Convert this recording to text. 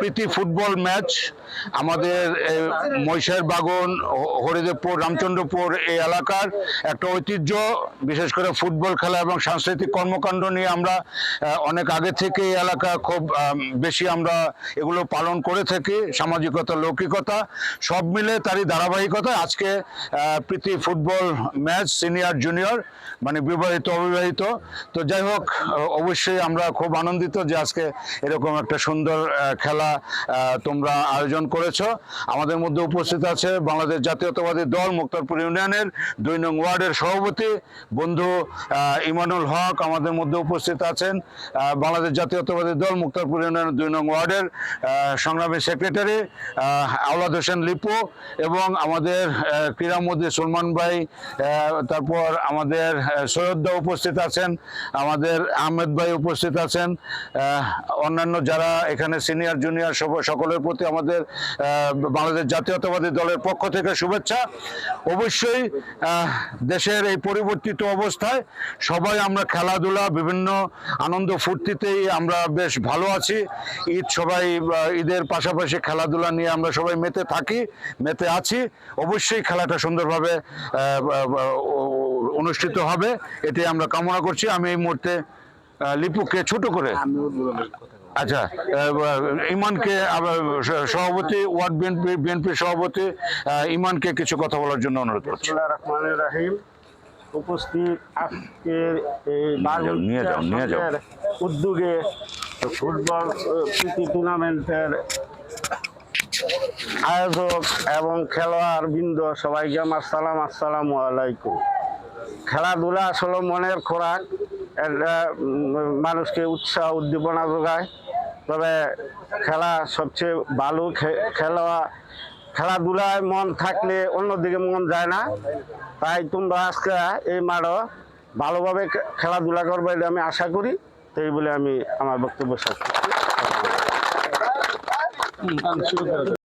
প্রীতি football match, আমাদের মহিষের বাগন হরিদেবপুর, রামচন্দ্রপুর এই এলাকার একটা ঐতিহ্য, বিশেষ করে ফুটবল খেলা এবং সাংস্কৃতিক কর্মকাণ্ড নিয়ে আমরা অনেক আগে থেকে এই এলাকা খুব বেশি আমরা এগুলো পালন করে থাকি, সামাজিকতা, লৌকিকতা, সব মিলে তারই ধারাবাহিকতা। আজকে প্রীতি ফুটবল ম্যাচ, সিনিয়র, জুনিয়র মানে বিবাহিত, অবিবাহিত। তো যাই হোক অবশ্যই আমরা খুব আনন্দিত যে আজকে এরকম একটা সুন্দর খেলা তোমরা আয়োজন করেছ। আমাদের মধ্যে উপস্থিত আছে বাংলাদেশ জাতীয়তাবাদী দল মুক্তারপুর ইউনিয়নের দুই নং ওয়ার্ডের সভাপতি বন্ধু ইমানুল হক আমাদের মধ্যে উপস্থিত আছেন। বাংলাদেশ জাতীয়তাবাদী দল মুক্তারপুর ইউনিয়নের দুই নং ওয়ার্ডের সংগ্রামী সেক্রেটারি আওলাদ হোসেন লিপু এবং আমাদের ক্রীড়ামন্ত্রী সুলমান ভাই তারপর আমাদের আহ, সৈয়দদা উপস্থিত আছেন আমাদের আহমেদ ভাই উপস্থিত আছেন অন্যান্য যারা এখানে সিনিয়র জুনিয়র সকলের প্রতি আমাদের বাংলাদেশ জাতীয়তাবাদী দলের পক্ষ থেকে শুভেচ্ছা। অবশ্যই দেশের এই পরিবর্তিত অবস্থায় সবাই আমরা খেলাধুলা, বিভিন্ন আনন্দ ফুর্তিতেই আমরা বেশ ভালো আছি। ঈদ সবাই ঈদের পাশাপাশি খেলাধুলা নিয়ে আমরা সবাই মেতে থাকি, মেতে আছি। অবশ্যই খেলাটা সুন্দরভাবে অনুষ্ঠিত হবে, এটাই আমরা কামনা করছি। আমি এই মুহূর্তে লিপুকে ছোট করে আচ্ছা ইমানকে সভাপতি ওয়ার্ড বিএনপি বিএনপি সভাপতি ইমানকে কিছু কথা বলার জন্য অনুরোধ করছি। রাহিম। উপস্থিত আজকের এই নিয়ে যাও, নিয়ে যাও। উদ্যোগে ফুটবল প্রীতি টুর্নামেন্টের আয়োজক এবং খেলোয়াড় বৃন্দ সবাইকে আমার সালাম আসসালামু আলাইকুম। খেলাধুলা আসলে মনের খোরাক। মানুষকে উৎসাহ, উদ্দীপনা যোগায়। তবে খেলা সবচেয়ে ভালো খেলা, খেলাধুলায় মন থাকলে অন্যদিকে মন যায় না। তাই তোমরা আজকে এই মাঠও ভালোভাবে খেলাধুলা করবে এটা আমি আশা করি। তো এই বলে আমি আমার বক্তব্য শেষ করছি।